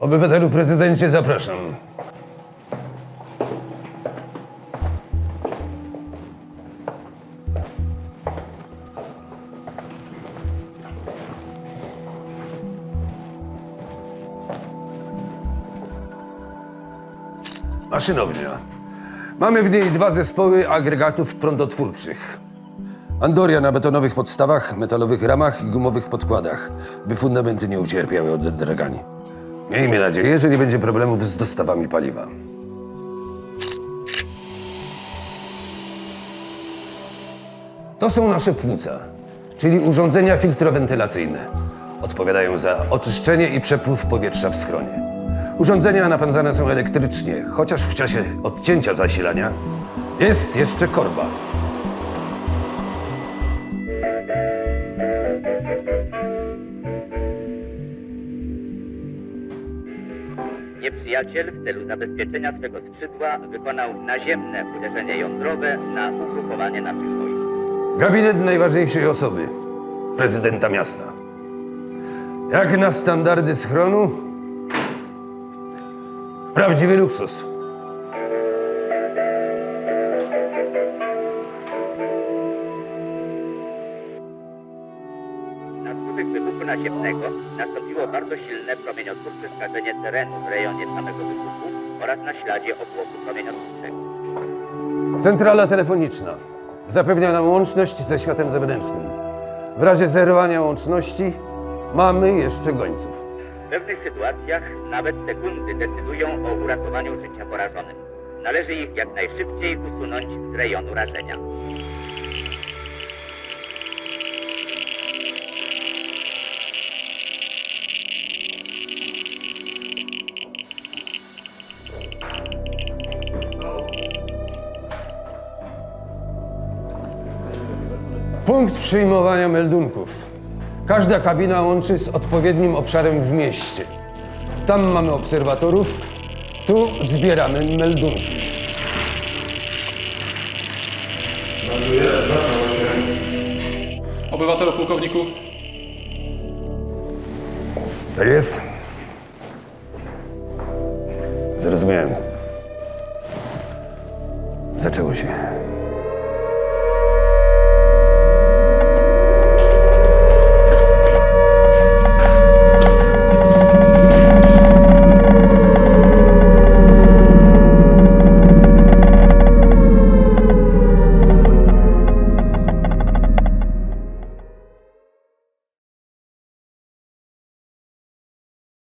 Obywatelu prezydencie, zapraszam. Maszynownia. Mamy w niej dwa zespoły agregatów prądotwórczych. Andoria na betonowych podstawach, metalowych ramach i gumowych podkładach, by fundamenty nie ucierpiały od drgani. Miejmy nadzieję, że nie będzie problemów z dostawami paliwa. To są nasze płuca, czyli urządzenia filtrowentylacyjne. Odpowiadają za oczyszczenie i przepływ powietrza w schronie. Urządzenia napędzane są elektrycznie, chociaż w czasie odcięcia zasilania jest jeszcze korba. Nieprzyjaciel w celu zabezpieczenia swego skrzydła wykonał naziemne uderzenie jądrowe na ugrupowanie naszych wojsk. Gabinet najważniejszej osoby, prezydenta miasta. Jak na standardy schronu, prawdziwy luksus. Na skutek wybuchu naziemnego nastąpiło bardzo silne promieniotwórcze skażenie terenu w rejonie samego wybuchu oraz na śladzie obłoku promieniotwórczego. Centrala telefoniczna zapewnia nam łączność ze światem zewnętrznym. W razie zerwania łączności mamy jeszcze gońców. W pewnych sytuacjach nawet sekundy decydują o uratowaniu życia porażonym. Należy ich jak najszybciej usunąć z rejonu rażenia. Punkt przyjmowania meldunków. Każda kabina łączy z odpowiednim obszarem w mieście. Tam mamy obserwatorów, tu zbieramy meldunki. Obywatelu pułkowniku, Tak jest? Zrozumiałem. Zaczęło się.